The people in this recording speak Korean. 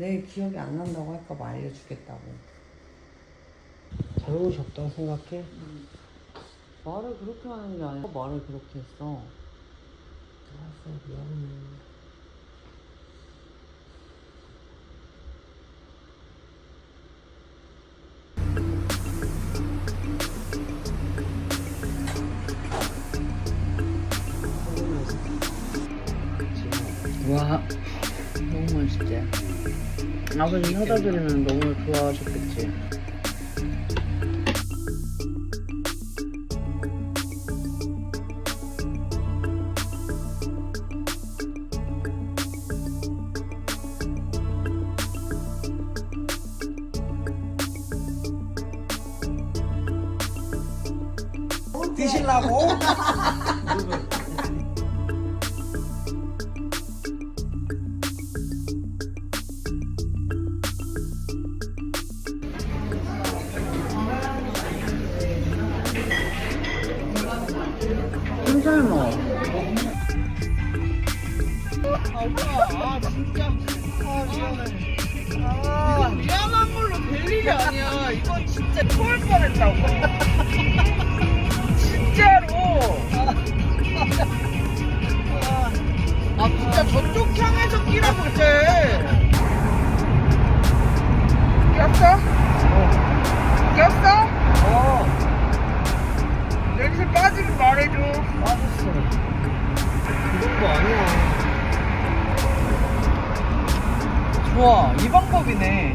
내 기억이 안 난다고 할까봐 알려주겠다고. 잘못이 없다고 생각해? 말을 그렇게 하는 게 아니라 말을 그렇게 했어. 알았어 미안해 와, 너무 맛있지? 아버지 사다 드리면 너무 좋아하셨겠지? 드실라고? 천천히 먹어. 아 진짜 아 미안해 아 미안한 걸로 될 일이 아니야 이건 진짜 토할 뻔했다고 진짜로 아 진짜 저쪽 향해서 끼라고 그래 꼈어? 꼈어? 좋아 이 방법이네